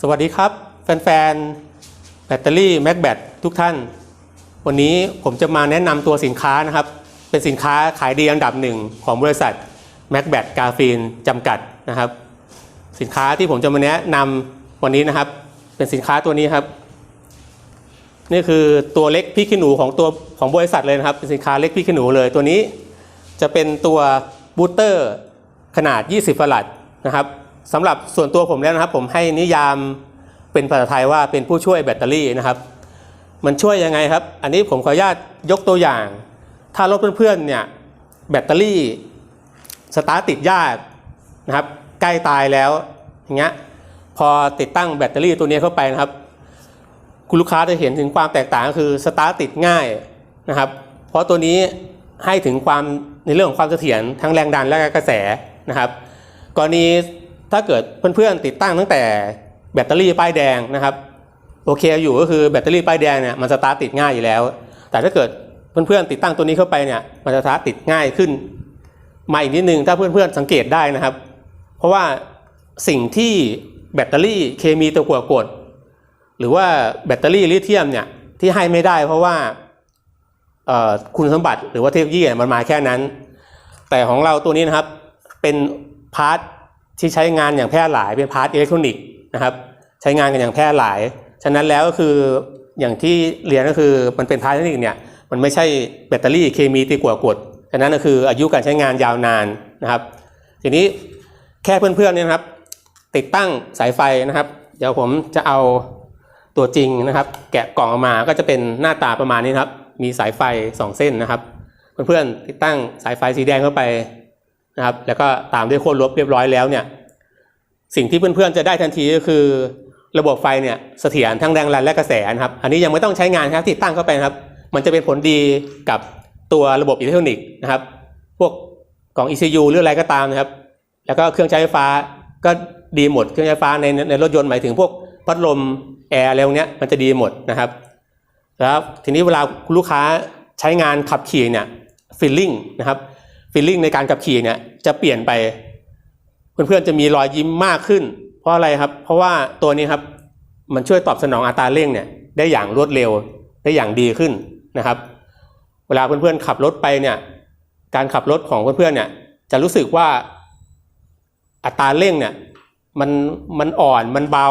สวัสดีครับ แฟนๆแบตเตอรี่แม็กแบตทุกท่าน วันนี้ผมจะมาแนะนำตัวสินค้านะครับ เป็นสินค้าขายดีอันดับหนึ่งของบริษัทแม็กแบตกาฟีนจำกัดนะครับ สินค้าที่ผมจะมาแนะนำวันนี้นะครับ เป็นสินค้าตัวนี้ครับ นี่คือตัวเล็กพริกขี้หนูของตัวของบริษัทเลยนะครับ เป็นสินค้าเล็กพริกขี้หนูเลยตัวนี้จะเป็นตัวบูสเตอร์ขนาด 20ฟลัดนะครับ สำหรับส่วนตัวผมแล้วนะครับ ผมให้นิยามเป็นภาษาไทยว่าเป็นผู้ช่วยแบตเตอรี่นะครับ มันช่วยยังไงครับ อันนี้ผมขออนุญาตยกตัวอย่าง ถ้ารถเพื่อนๆเนี่ยแบตเตอรี่สตาร์ติดยากนะครับ ใกล้ตายแล้วอย่างเงี้ยพอติดตั้งแบตเตอรี่ตัวนี้เข้าไปนะครับ คุณลูกค้าจะเห็นถึงความแตกต่างก็คือสตาร์ติดง่ายนะครับ เพราะตัวนี้ให้ถึงความในเรื่องของความเสถียรทั้งแรงดันและกระแสนะครับ กรณี ถ้าเกิดเพื่อนๆติดตั้งตั้งแต่แบตเตอรี่ป้ายแดงนะครับโอเคอยู่ก็คือแบตเตอรี่ป้ายแดงเนี่ยมันสตาร์ทติดง่ายอยู่แล้ว แต่ถ้าเกิดเพื่อนๆติดตั้งตัวนี้เข้าไปเนี่ยมันจะสตาร์ทติดง่ายขึ้นมาอีกนิดนึงถ้าเพื่อนๆสังเกตได้นะครับ เพราะว่าสิ่งที่แบตเตอรี่เคมีตัวกัวกด หรือว่าแบตเตอรี่ลิเธียมเนี่ยที่ให้ไม่ได้เพราะว่าคุณสมบัติหรือว่าเทคโนโลยีเนี่ยมันมาแค่นั้น แต่ของเราตัวนี้นะครับเป็นพาร์ท ที่ใช้งานอย่างแพร่หลายเป็นพาร์ทอิเล็กทรอนิกส์นะครับใช้งานกันอย่างแพร่หลาย ฉะนั้นแล้วก็คืออย่างที่เรียนก็คือมันเป็นพาร์ทเล็กทคนิคเนี่ยมันไม่ใช่แบตเตอรี่เคมีตีกว่ากดฉะนั้นก็คืออายุการใช้งานยาวนานนะครับ ทีนี้แค่เพื่อนๆเนี่ยนะครับ ติดตั้งสายไฟนะครับ เดี๋ยวผมจะเอาตัวจริงนะครับ แกะกล่องออกมาก็จะเป็นหน้าตาประมาณนี้ครับ มีสายไฟ 2 เส้นนะครับ เพื่อนๆติดตั้งสายไฟสีแดงเข้าไป นะครับแล้วก็ตามด้วยโค้ดลบเรียบร้อยแล้วเนี่ยสิ่งที่เพื่อนๆจะได้ทันทีก็คือ ระบบไฟเนี่ยเสถียรทั้งแรงดันและกระแสนะครับ อันนี้ยังไม่ต้องใช้งานครับติดตั้งเข้าไปครับ มันจะเป็นผลดีกับตัวระบบอิเล็กทรอนิกส์นะครับ พวกกล่อง ECU หรืออะไรก็ตามนะครับ แล้วก็เครื่องใช้ไฟฟ้าก็ดีหมดเครื่องใช้ไฟฟ้าในในรถยนต์หมายถึงพวกพัดลมแอร์อะไรพวกเนี้ยมันจะดีหมดนะครับแล้วทีนี้เวลาคุณลูกค้าใช้งานขับขี่เนี่ยฟีลลิ่งนะครับ ฟีลลิ่งในการขับขี่เนี่ยจะเปลี่ยนไป เพื่อนๆจะมีรอยยิ้มมากขึ้น เพราะอะไรครับ เพราะว่าตัวนี้ครับมันช่วยตอบสนองอัตราเร่งเนี่ยได้อย่างรวดเร็วได้อย่างดีขึ้นนะครับ เวลาเพื่อนๆขับรถไปเนี่ยการขับรถของเพื่อนๆเนี่ยจะรู้สึกว่าอัตราเร่งเนี่ยมันมันอ่อนมันเบา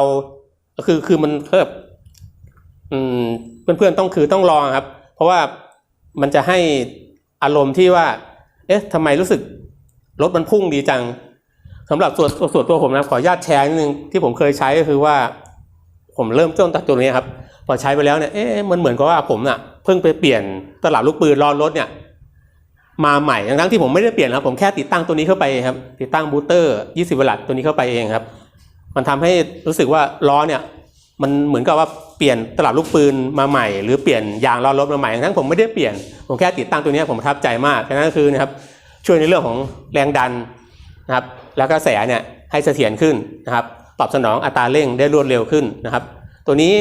คือคือมันเพิ่มอืมเพื่อนๆต้องคือต้องลองครับ เพราะว่ามันจะให้อารมณ์ที่ว่า เอ๊ะทำไมรู้สึกรถมันพุ่งดีจังสำหรับส่วนส่วนตัวผมนะขออนุญาตแชร์นิดนึงที่ผมเคยใช้ก็คือว่า ผมเริ่มต้นจากตัวนี้ครับพอใช้ไปแล้วเนี่ยเอ๊ะมันเหมือนกับว่าผมน่ะเพิ่งไปเปลี่ยนตลับลูกปืนล้อรถเนี่ยมาใหม่ทั้งที่ผมไม่ได้เปลี่ยนนะครับผมแค่ติดตั้งตัวนี้เข้าไปครับติดตั้งบูสเตอร์ 20วัตต์ตัวนี้เข้าไปเองครับ มันทำให้รู้สึกว่าล้อเนี่ย มันเหมือนกับว่าเปลี่ยนตลับลูกปืนมาใหม่ หรือเปลี่ยนยางล้อรถมาใหม่ทั้งผมไม่ได้เปลี่ยนผมแค่ติดตั้งตัวนี้ผมประทับใจมากแค่นั้นก็คือนะครับช่วยในเรื่องของแรงดันนะครับแล้วก็แสเนี่ยให้เสถียรขึ้นนะครับตอบสนองอัตราเร่งได้รวดเร็วขึ้นนะครับ ตัวนี้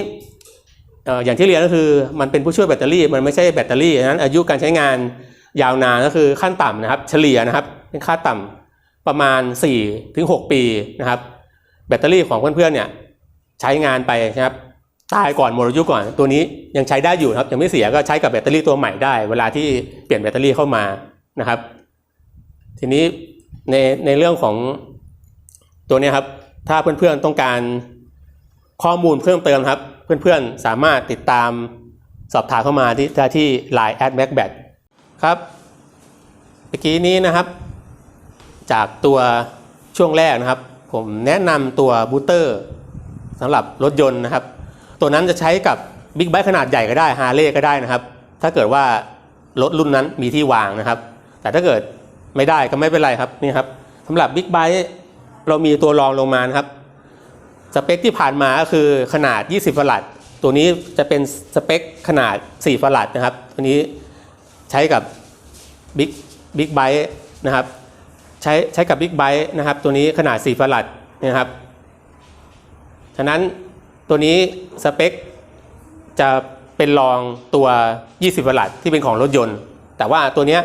อย่างที่เรียนก็คือมันเป็นผู้ช่วยแบตเตอรี่ มันไม่ใช่แบตเตอรี่ฉะนั้นอายุการใช้งานยาวนานก็คือขั้นต่ำนะครับ เฉลี่ยนะครับเป็นค่าต่ำประมาณ4ถึง6ปีนะครับ แบตเตอรี่ของเพื่อนๆเนี่ย ใช้งานไปนะครับตายก่อนหมดอายุก่อนตัวนี้ยังใช้ได้อยู่ครับยังไม่เสียก็ใช้กับแบตเตอรี่ตัวใหม่ได้ เวลาที่เปลี่ยนแบตเตอรี่เข้ามานะครับ ทีนี้ในในเรื่องของตัวนี้ครับ ถ้าเพื่อนๆต้องการข้อมูลเพิ่มเติมครับ เพื่อนๆสามารถติดตามสอบถามเข้ามาที่ที่ Line at macbat ครับเมื่อกี้นี้นะครับ จากตัวช่วงแรกนะครับ ผมแนะนำตัวบูเตอร์ สำหรับรถยนต์นะครับ ตัวนั้นจะใช้กับบิ๊กไบค์ขนาดใหญ่ก็ได้ฮาร์เลย์ก็ได้นะครับ ถ้าเกิดว่ารถรุ่นนั้นมีที่วางนะครับ แต่ถ้าเกิดไม่ได้ก็ไม่เป็นไรครับนี่ครับสำหรับบิ๊กไบค์เรามีตัวรองลงมานะครับสเปคที่ผ่านมาก็คือขนาด 20ฟลัดตัวนี้จะเป็นสเปคขนาด 4ฟลัดนะครับ ตัวนี้ใช้กับบิ๊กบิ๊กไบค์นะครับ ใช้ใช้กับบิ๊กไบค์นะครับ ตัวนี้ขนาด 4ฟลัดนะครับ ฉะนั้นตัวนี้สเปคจะเป็นรองตัว 20ฟลัดที่เป็นของรถยนต์ แต่ว่าตัวเนี้ย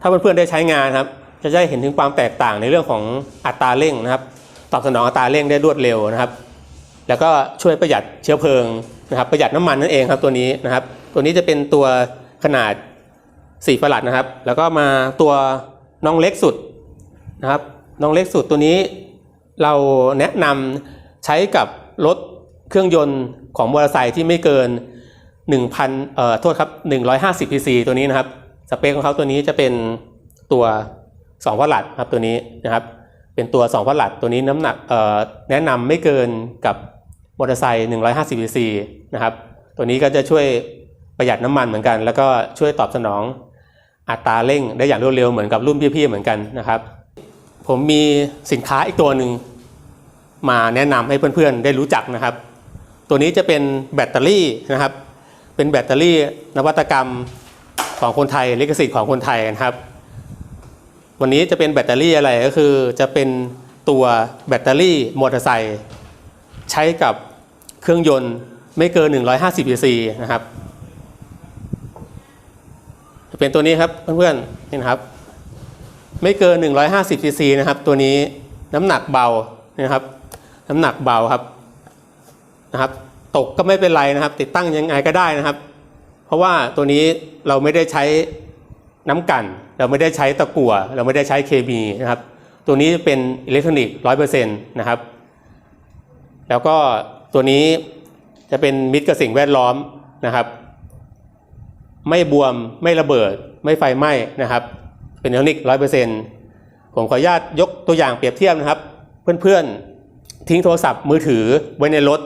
ถ้าเพื่อนๆได้ใช้งานครับ จะได้เห็นถึงความแตกต่างในเรื่องของอัตราเร่งนะครับ ตอบสนองอัตราเร่งได้รวดเร็วนะครับ แล้วก็ช่วยประหยัดเชื้อเพลิงนะครับ ประหยัดน้ำมันนั่นเองครับตัวนี้นะครับ ตัวนี้จะเป็นตัวขนาด4ประหลัดนะครับ แล้วก็มาตัวน้องเล็กสุดนะครับ น้องเล็กสุดตัวนี้เราแนะนำ ใช้กับรถเครื่องยนต์ของมอเตอร์ไซค์ที่ไม่เกิน 1,000เอ่อโทษครับ 150 cc ตัวนี้นะครับ สเปคของเขาตัวนี้จะเป็นตัว 2 วัตต์ครับตัวนี้นะครับ เป็นตัว 2 วัตต์ตัวนี้น้ำหนักเอ่อแนะนำไม่เกินกับมอเตอร์ไซค์ 150 cc นะครับ ตัวนี้ก็จะช่วยประหยัดน้ำมันเหมือนกัน แล้วก็ช่วยตอบสนองอัตราเร่งได้อย่างรวดเร็วเหมือนกับรุ่นพี่ๆเหมือนกันนะครับ ผมมีสินค้าอีกตัวหนึ่ง มาแนะนำให้เพื่อนๆได้รู้จักนะครับ ตัวนี้จะเป็นแบตเตอรี่นะครับ เป็นแบตเตอรี่นวัตกรรมของคนไทยลิขสิทธิ์ของคนไทยนะครับ วันนี้จะเป็นแบตเตอรี่อะไรก็คือ จะเป็นตัวแบตเตอรี่มอเตอร์ไซค์ใช้กับเครื่องยนต์ไม่เกิน 150 cc นะครับ จะเป็นตัวนี้ครับเพื่อนๆนี่นะครับ ไม่เกิน 150 cc นะครับ ตัวนี้น้ำหนักเบานะครับ น้ำหนักเบาครับนะครับ ตกก็ไม่เป็นไรนะครับ ติดตั้งยังไงก็ได้นะครับ เพราะว่าตัวนี้เราไม่ได้ใช้น้ำกัน เราไม่ได้ใช้ตะกั่วเราไม่ได้ใช้เคมีนะครับ ตัวนี้เป็นอิเล็กทรอนิกส์ร้อยเปอร์เซ็นต์นะครับ แล้วก็ตัวนี้จะเป็นมิตรกับสิ่งแวดล้อมนะครับ ไม่บวมไม่ระเบิด ไม่ไฟไหม้นะครับ เป็นอิเล็กทรอนิกส์ร้อยเปอร์เซ็นต์ผมขออนุญาตยกตัวอย่างเปรียบเทียบนะครับ เพื่อนๆ ทิ้งโทรศัพท์มือถือไว้ในรถ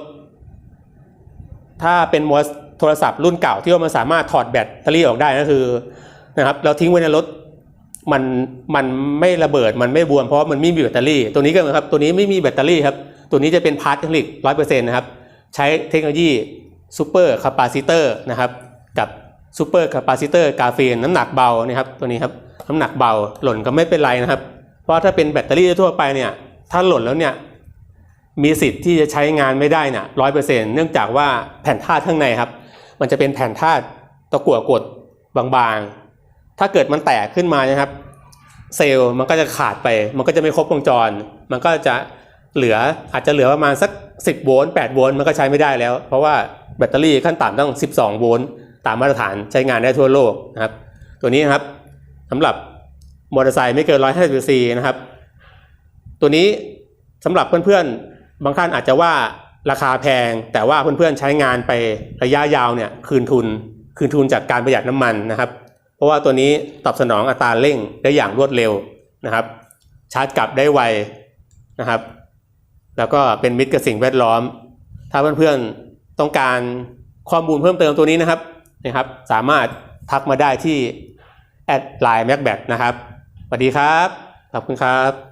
ถ้าเป็นโทรศัพท์รุ่นเก่าที่ว่ามันสามารถถอดแบตเตอรี่ออกได้ก็คือนะครับเราทิ้งไว้ในรถมันมันไม่ระเบิดมันไม่บวมเพราะมันไม่มีแบตเตอรี่ ตัวนี้ก็เหมือนครับตัวนี้ไม่มีแบตเตอรี่ครับตัวนี้จะเป็นพาร์ทเทคนิคร้อยเปอร์เซ็นต์นะครับใช้เทคโนโลยีซูเปอร์คาปาซิเตอร์นะครับกับซูเปอร์คาปาซิเตอร์กาเฟนน้ำหนักเบานะครับตัวนี้ครับน้ำหนักเบาหล่นก็ไม่เป็นไรนะครับ เพราะถ้าเป็นแบตเตอรี่ทั่วไปเนี่ยถ้าหล่นแล้วเนี่ย มีสิทธิ์ที่จะใช้งานไม่ได้นี่ยร้อยเปอร์เซ็นต์เนื่องจากว่าแผ่นธาตุข้างในครับ มันจะเป็นแผ่นธาตุตะกั่วกดบางๆ ถ้าเกิดมันแตกขึ้นมานะครับ เซลล์มันก็จะขาดไป มันก็จะไม่ครบวงจร มันก็จะเหลืออาจจะเหลือประมาณสัก 10 โวลต์8โวลต์มันก็ใช้ไม่ได้แล้ว เพราะว่าแบตเตอรี่ขั้นต่ำต้อง 12 โวลต์ตามมาตรฐานใช้งานได้ทั่วโลกนะครับ ตัวนี้นะครับสำหรับมอเตอร์ไซค์ไม่เกิน150 cc นะครับ ตัวนี้สำหรับเพื่อนๆ บางท่านอาจจะว่าราคาแพง แต่ว่าเพื่อนๆใช้งานไประยะยาวเนี่ยคืนทุน คืนทุนจากการประหยัดน้ำมันนะครับ เพราะว่าตัวนี้ตอบสนองอัตราเร่งได้อย่างรวดเร็วนะครับ ชาร์จกลับได้ไวนะครับ แล้วก็เป็นมิตรกับสิ่งแวดล้อม ถ้าเพื่อนๆต้องการข้อมูลเพิ่มเติมตัวนี้นะครับนะครับ สามารถทักมาได้ที่แอดไลน์แม็กแบนะครับสวัสดีครับขอบคุณครับ